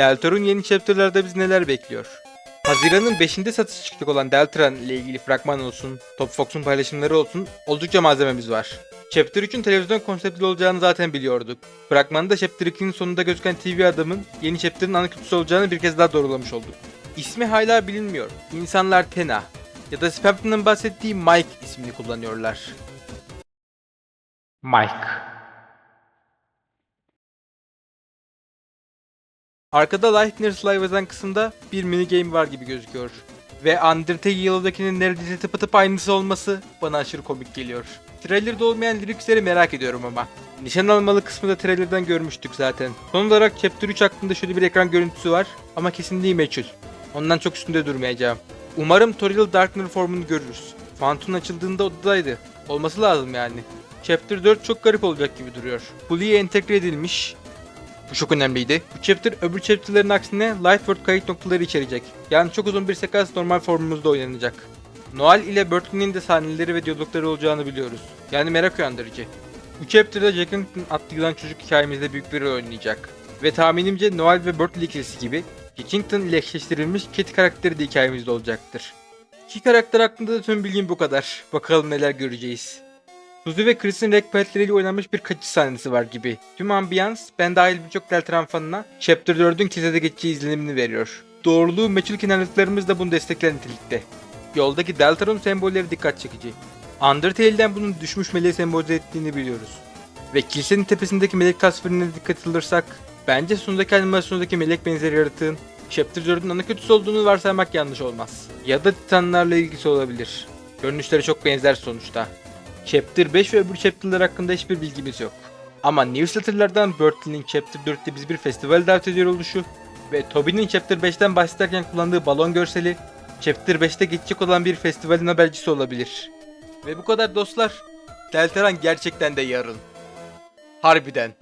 Deltarune yeni chapter'larda biz neler bekliyor? Haziran'ın 5'inde satışa çıkacak olan Deltran ile ilgili fragman olsun, Top Fox'un paylaşımları olsun oldukça malzememiz var. Chapter 3'ün televizyon konseptli olacağını zaten biliyorduk. Fragmanda Chapter 2'nin sonunda gözüken TV adamın yeni Chapter'ın ana kutusu olacağını bir kez daha doğrulamış olduk. İsmi hala bilinmiyor. İnsanlar Tena ya da Spamton'ın bahsettiği Mike ismini kullanıyorlar. Mike. Arkada Lightner's Live yazan kısımda bir mini game var gibi gözüküyor. Ve Undertale Yellow'dakinin neredeyse tıpatıp aynısı olması bana aşırı komik geliyor. Trailer'da olmayan liriksleri merak ediyorum ama. Nişan almalı kısmı da trailer'dan görmüştük zaten. Son olarak Chapter 3 hakkında şöyle bir ekran görüntüsü var ama kesinliği meçhul. Ondan çok üstünde durmayacağım. Umarım Toriel Darkner formunu görürüz. Phantom açıldığında odadaydı. Olması lazım yani. Chapter 4 çok garip olacak gibi duruyor. Bully'e entegre edilmiş. Bu çok önemliydi. Bu chapter öbür chapter'ların aksine Life World kayıt noktaları içerecek. Yani çok uzun bir sekans normal formumuzda oynanacak. Noel ile Bertlin'in de sahneleri ve diyalogları olacağını biliyoruz. Yani merak uyandırıcı. Bu chapter'da Jack London adlı çocuk hikayemizde büyük bir rol oynayacak. Ve tahminimce Noel ve Bertley ikilisi gibi Jackington ile eşleştirilmiş Kitty karakteri de hikayemizde olacaktır. İki karakter hakkında da tüm bilgim bu kadar. Bakalım neler göreceğiz. Suzy ve Chris'in renk paletleriyle oynanmış bir kaçış sahnesi var gibi. Tüm ambiyans, ben dahil birçok Deltran fanına Chapter 4'ün kesede geçeceği izlenimini veriyor. Doğruluğu meçhul kenarlıklarımız da bunu destekler nitelikte. Yoldaki Deltarune sembolleri dikkat çekici. Undertale'den bunun düşmüş meleği sembolize ettiğini biliyoruz. Ve kilisenin tepesindeki melek tasvirine dikkat alırsak, bence sondaki animasyondaki melek benzeri yaratığın Chapter 4'ün ana kötüsü olduğunu varsaymak yanlış olmaz. Ya da titanlarla ilgisi olabilir. Görünüşleri çok benzer sonuçta. Chapter 5 ve öbür chapter'lar hakkında hiçbir bilgimiz yok. Ama newsletter'lardan Bertlin'in Chapter 4'te biz bir festival davet ediyor oluşu ve Toby'nin Chapter 5'ten bahsederken kullandığı balon görseli Chapter 5'te geçecek olan bir festivalin habercisi olabilir. Ve bu kadar dostlar. Deltaran gerçekten de yarın. Harbiden.